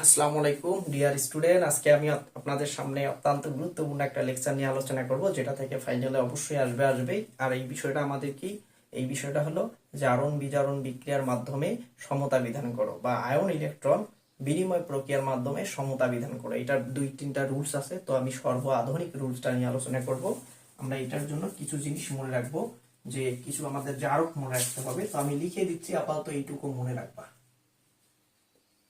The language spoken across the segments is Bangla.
আসসালামু আলাইকুম, ডিয়ার স্টুডেন্ট। আজকে আমি আপ- আপনাদের সামনে অত্যন্ত গুরুত্বপূর্ণ একটা লেকচার নিয়ে আলোচনা করব, যেটা থেকে ফাইনালে অবশ্যই আসবে, আসবেই। আর এই বিষয়টা আমাদের কি? এই বিষয়টা হলো জারণ বিজারণ বিক্রিয়ার মাধ্যমে সমতা বিধান করো, বা আয়ন ইলেকট্রন বিনিময় প্রক্রিয়ার মাধ্যমে সমতা বিধান করো। এটার দুই তিনটা রুলস আছে, তো আমি সর্ব আধুনিক রুলসটা নিয়ে আলোচনা করব। আমরা এটার জন্য কিছু জিনিস মনে রাখব, যে কিছু আমাদের জারক মনে রাখতে হবে। তো আমি লিখে দিচ্ছি, আপাতত এইটুকু মনে রাখবা।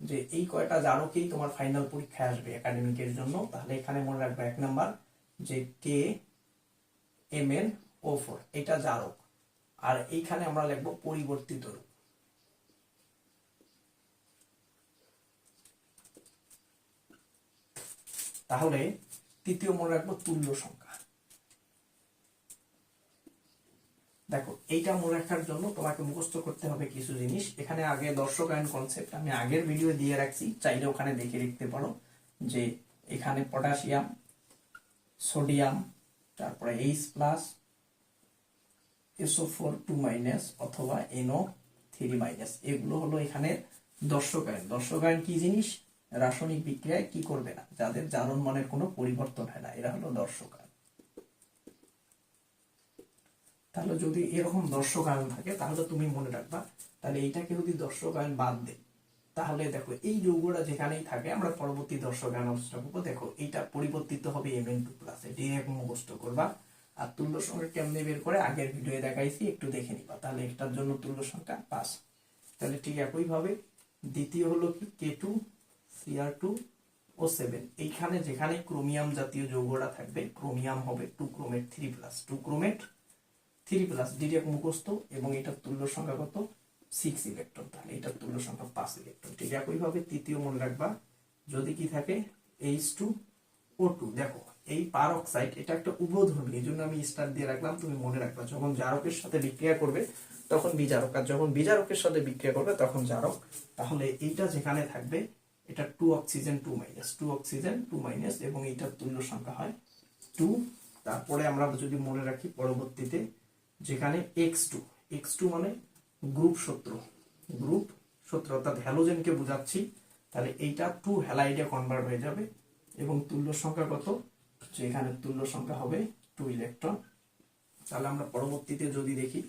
যে এই কয়টা জারকেই তোমার ফাইনাল পরীক্ষায় আসবে একাডেমিকের জন্য, তাহলে এখানে মনে রাখবে এক নাম্বার যে K M N O four এটা জারক। আর এইখানে আমরা লিখব পরিবর্তিত রূপ। তাহলে তৃতীয় মনে রাখব তুল্য সংখ্যা। দেখো, এইটা মনে রাখার জন্য তোমাকে মুখস্থ করতে হবে কিছু জিনিস। এখানে আগে দর্শক আইন কনসেপ্ট আমি আগের ভিডিও দিয়ে রাখছি। চাইলে ওখানে দেখে রাখতে পারো যে এখানে পটাশিয়াম সোডিয়াম তারপরে H plus SO four two minus অথবা এনও থ্রি মাইনাস এগুলো হলো এখানে দর্শক আইন। দর্শক আইন কি জিনিস? রাসায়নিক বিক্রিয়ায় কি করবে না? যাদের জারণ মানের কোনো পরিবর্তন হয় না। এরা হলো দর্শক আইন। তাহলে যদি এরকম দর্শক আয়ন থাকে, তাহলে তুমি মনে রাখবা, তাহলে এইটাকে যদি দর্শক আয়ন বাদ দেয় তাহলে দেখো এই যৌগটা যেখানেই থাকে, আমরা পরবর্তী দর্শক আলোচনা করব। দেখো এইটা পরিবর্তিত হবে M N two plus direct মুখস্থ করবা। আর তুল্য সংখ্যা কেমনে বের করে, আগের ভিডিও দেখাইছি, একটু দেখে নিবা। তাহলে এটার জন্য তুল্য সংখ্যা পাস তাহলে ঠিক একইভাবে দ্বিতীয় হলো কি? K two Cr two O seven এইখানে যেখানে ক্রোমিয়াম জাতীয় যৌগটা থাকবে, ক্রোমিয়াম হবে two chromate three plus two chromate three plus direct মুখস্থ এবং এটার তুল্য সংখ্যা কত? সিক্স ইলেকট্রন তাহলে এটার তুল্য সংখ্যা পাঁচ ইলেকট্রন ঠিক একইভাবে তৃতীয় মনে রাখবা, যদি কি থাকে এইচ টু ও টু দেখো, এই পার অক্সাইড এটা একটা উভধর্মী এই জন্য আমি স্টার দিয়ে রাখলাম, তুমি মনে রাখবা, যখন জারকের সাথে বিক্রিয়া করবে, তখন বিজারক, আর যখন বিজারকের সাথে বিক্রিয়া করবে, তখন জারক। তাহলে এইটা যেখানে থাকবে, এটা two oxygen two minus two oxygen two minus এবং এইটার তুল্য সংখ্যা হয় টু তারপরে আমরা যদি মনে রাখি, পরবর্তীতে যেখানে এক্স টু এক্স টু মানে গ্রুপ সূত্র গ্রুপ সূত্র অর্থাৎ হ্যালোজেনকে বোঝাচ্ছি, তাহলে এইটা টু হ্যালাইডে কনভার্ট হয়ে যাবে এবং তুল্য সংখ্যা কত? এখানে তুল্য সংখ্যা হবে টু ইলেকট্রন তাহলে আমরা পরবর্তীতে যদি দেখি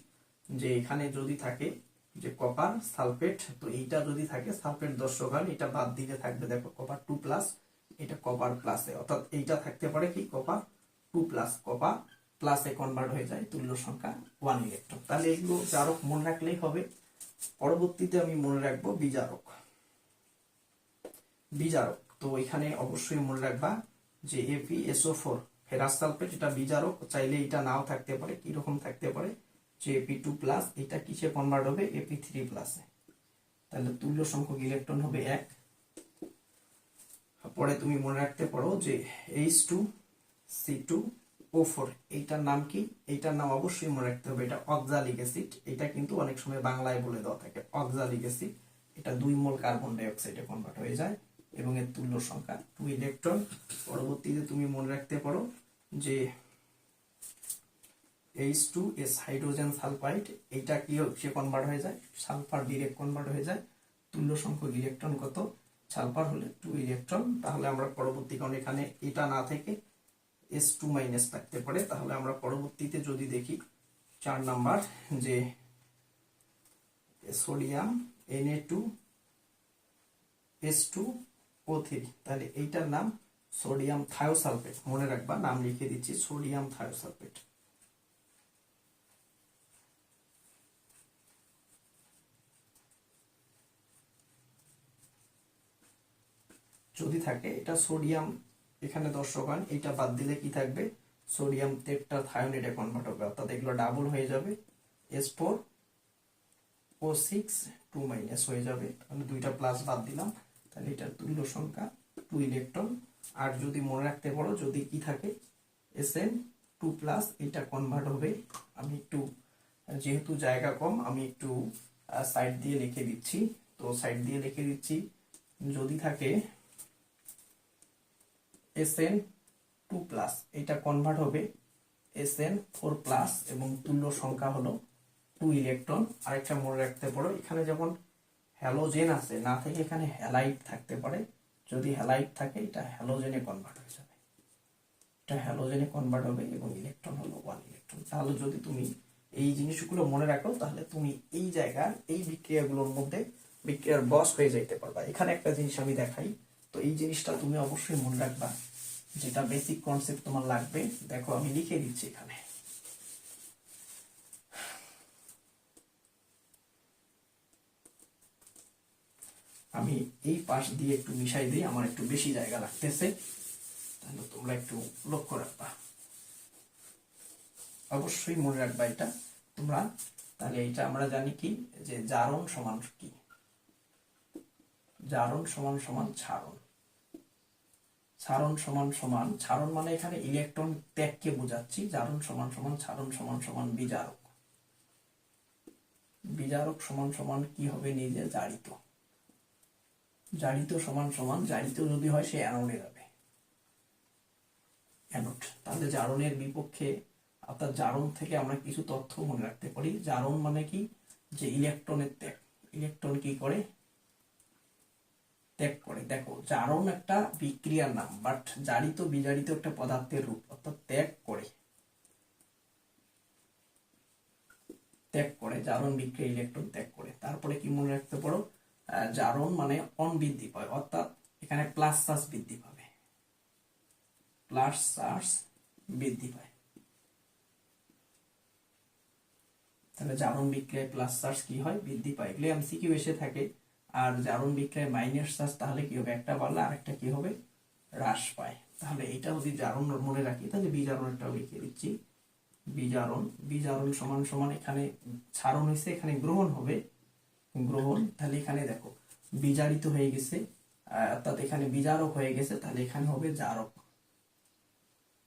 যে এখানে যদি থাকে যে কপার সালফেট তো এইটা যদি থাকে সালফেট দর্শকান এটা বাদ দিলে থাকবে দেখো কপার টু প্লাস এটা কপার প্লাসে অর্থাৎ এইটা থাকতে পারে কি? কপার টু প্লাস কপার প্লাসে কনভার্ট হয়ে যায় তুল্য সংখ্যা ওয়ান ইলেকট্রন তাহলে এগুলো জারক মনে রাখলেই হবে। পরবর্তীতে আমি মনে রাখব বিজারক। বিজারক, তো এখানে অবশ্যই মনে রাখবা যে এপি এসও ফোর ফেরাস সালফেট, এটা বিজারক, চাইলে এটা নাও থাকতে পারে কি রকম থাকতে পারে? যে এপি টু প্লাস এটা কিসে কনভার্ট হবে? এপি থ্রি প্লাসে তাহলে তুল্য সংখ্যক ইলেকট্রন হবে এক। পরে তুমি মনে রাখতে পারো যে H two C two O four এইটার নাম কি? এইটার নাম অবশ্যই মনে রাখতে হবে, এটা অক্সালিক অ্যাসিড এটা কিন্তু অনেক সময় বাংলায় বলে দেওয়া থাকে অক্সালিক অ্যাসিড এটা দুই মোল কার্বন ডাই অক্সাইডে কনভার্ট হয়ে যায় এবং এর তুল্য সংখ্যা। টু ইলেকট্রন পরবর্তীতে তুমি মনে রাখতে পারো যে H two S hydrogen sulphide এইটা কি সে কনভার্ট হয়ে যায় সালফার ডিরেক্ট কনভার্ট হয়ে যায়, তুল্য সংখ্যক ইলেকট্রন কত? সালফার হলে টু ইলেকট্রন তাহলে আমরা পরবর্তী কারণ এখানে এটা না থেকে এস টু মাইনাস থাকতে পারে, তাহলে আমরা পরবর্তীতে যদি দেখি চার নাম্বার, যে sodium N A two S two O three তাহলে এইটার নাম সোডিয়াম থায়োসালফেট মনে রাখবা, নাম লিখে দিচ্ছি সোডিয়াম থায়োসালফেট যদি থাকে, এটা সোডিয়াম এখানে দর্শকান এটা বাদ দিলে কি থাকবে? সোডিয়াম টেট্রা থায়োনেটে কনভার্ট হবে অর্থাৎ এগুলো ডাবল হয়ে যাবে। S four O six two minus হয়ে যাবে। তাহলে দুইটা প্লাস বাদ দিলাম। তাহলে এটার তুল্য সংখ্যা টু ইলেকট্রন আর যদি মনে রাখতে পারো, যদি কি থাকে? এস এন টু প্লাস এটা কনভার্ট হবে। আমি একটু, যেহেতু জায়গা কম, আমি একটু সাইড দিয়ে লিখে দিচ্ছি। তো সাইড দিয়ে লিখে দিচ্ছি। যদি থাকে এস এন টু প্লাস এটা কনভার্ট হবে এস এন ফোর প্লাস এবং তুল্য সংখ্যা হলো টু ইলেকট্রন আরেকটা মনে রাখতে পারো, এখানে যেমন হ্যালোজেন আছে, না থেকে এখানে হ্যালাইট থাকতে পারে। যদি হ্যালাইড থাকে, এটা হ্যালোজেনে কনভার্ট হয়ে যাবে। এটা হ্যালোজেনে কনভার্ট হবে এবং ইলেকট্রন হলো ওয়ান ইলেকট্রন তাহলে যদি তুমি এই জিনিসগুলো মনে রাখো, তাহলে তুমি এই জায়গার, এই বিক্রিয়াগুলোর মধ্যে বিক্রিয়ার বস হয়ে যাইতে পারবা। এখানে একটা জিনিস আমি দেখাই, তো এই জিনিসটা তুমি অবশ্যই মনে রাখবা। যেটা বেসিক কনসেপ্ট তোমার লাগবে, দেখো আমি লিখে দিচ্ছি এখানে। আমি এই পাশ দিয়ে একটু মিশাই দিই, আমার একটু বেশি জায়গা লাগতেছে। তাহলে তোমরা একটু লক্ষ্য রাখবা। অবশ্যই মনে রাখবা এটা। তোমরা তাহলে এটা আমরা জানি কি? যে জারণ সমান কি? জারণ সমান সমান ছাড়ন ছাড়ন সমান সমান ছাড়ন মানে এখানে ইলেকট্রন ত্যাগকে বোঝাচ্ছি জারণ সমান সমান ছাড়ন সমান সমান বিজারক। বিজারক সমান সমান কি হবে নিজে? জারিত জারিত সমান সমান জারিত যদি হয় সে অ্যানোডে যাবে। অ্যানোড তাহলে জারণের বিপক্ষে অর্থাৎ জারণ থেকে আমরা কিছু তথ্য মনে রাখতে পারি। জারণ মানে কি? যে ইলেকট্রনের ত্যাগ। ইলেকট্রন কি করে? ত্যাগ করে দেখো, জারণ একটা বিক্রিয়ার নাম বাট জারিত, বিজারিত একটা পদার্থের রূপ। অর্থাৎ ত্যাগ করে। ত্যাগ করে, জারণ, বিক্রিয়া ইলেকট্রন ত্যাগ করে। তারপরে কি মনে রাখতে পারো? জারণ মানে অন বৃদ্ধি পায়, অর্থাৎ এখানে প্লাস চার্জ বৃদ্ধি পাবে। প্লাস চার্জ বৃদ্ধি পায়। তাহলে জারণ বিক্রিয়ায় প্লাস চার্জ কি হয়? বৃদ্ধি পায়। এগুলো এমসিকিউ এসে থাকে। আর জারণ বিক্রিয়ায় মাইনাস চার্জ তাহলে কি হবে? একটা বাড়লে আরেকটা কি হবে? হ্রাস পায়। তাহলে এটা যদি জারণ মনে রাখি, তাহলে বিজারণটাও লিখে দিচ্ছি। বিজারণ বিজারণ সমান সমান এখানে ছাড়ন হয়েছে, এখানে গ্রহণ হবে। গ্রহণ, তাহলে এখানে দেখো, বিজারিত হয়ে গেছে অর্থাৎ এখানে বিজারক হয়ে গেছে, তাহলে এখানে হবে জারক।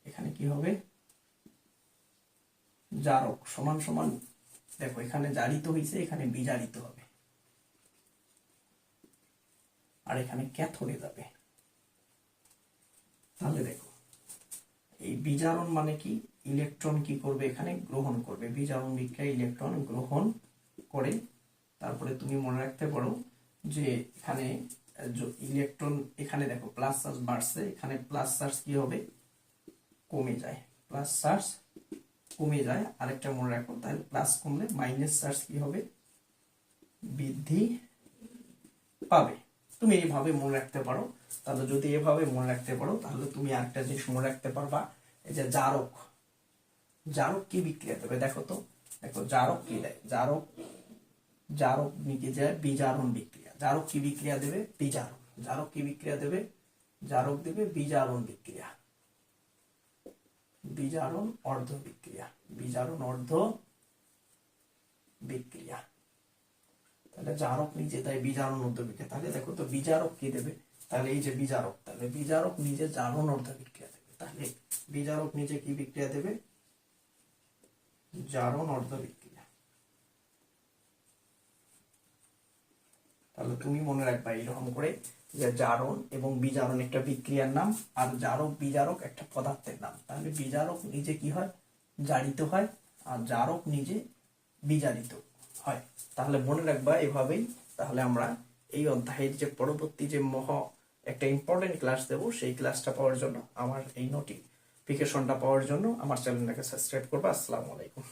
এখানে কি হবে? জারক সমান সমান, দেখো, এখানে জারিত হয়েছে, এখানে বিজারিত হবে। আর এখানে ক্যাথোডে যাবে। তাহলে দেখো, এই বিজারণ মানে কি? ইলেকট্রন কি করবে এখানে? গ্রহণ করবে। বিজারণ বিক্রিয়া ইলেকট্রন গ্রহণ করে। তারপরে তুমি মনে রাখতে পারো যে এখানে ইলেকট্রন এখানে দেখো প্লাস চার্জ বাড়ছে। এখানে প্লাস চার্জ কি হবে? কমে যায়। প্লাস চার্জ কমে যায়। আরেকটা মনে রাখো, তাহলে প্লাস কমলে মাইনাস চার্জ কি হবে? বৃদ্ধি পাবে। তুমি এইভাবে মনে রাখতে পারো। তাহলে যদি এভাবে মনে রাখতে পারো, তাহলে তুমি আরেকটা জিনিস মনে রাখতে পারবা। এই যে জারক। জারক কি বিক্রিয়া দেবে? দেখো তো। দেখো, জারক কি দেয়? জারক জারক যায় বিজারণ বিক্রিয়া। জারক কি বিক্রিয়া দেবে? বিজারণ। জারক কি বিক্রিয়া দেবে? জারক দেবে বিজারণ বিক্রিয়া। বিজারণ অর্ধ বিক্রিয়া। বিজারণ অর্ধ বিক্রিয়া। তাহলে জারক নিজে, তাই বিজারণ অর্ধ বিক্রিয়া তাহলে দেখো তো বিজারক কি দেবে? তাহলে এই যে বিজারক, তাহলে বিজারক নিজে জারণ অর্ধ বিক্রিয়া দেবে। তাহলে বিজারক নিজে কি বিক্রিয়া দেবে? জারণ অর্ধ বিক্রিয়া। তাহলে তুমি মনে রাখবা এইরকম করে যে জারণ এবং বিজারণ একটা বিক্রিয়ার নাম, আর জারক, বিজারক একটা পদার্থের নাম। তাহলে বিজারক নিজে কি হয়? জারিত হয়, আর জারক নিজে বিজারিত। হয়। তাহলে মনে রাখবা এভাবেই, তাহলে আমরা এই অধ্যায়ের যে পরবর্তী যে মহ একটা ইম্পর্টেন্ট ক্লাস দেবো, সেই ক্লাসটা পাওয়ার জন্য আমার এই নোটিফিকেশনটা পাওয়ার জন্য আমার চ্যানেলটাকে সাবস্ক্রাইব করবা। আসসালামু আলাইকুম।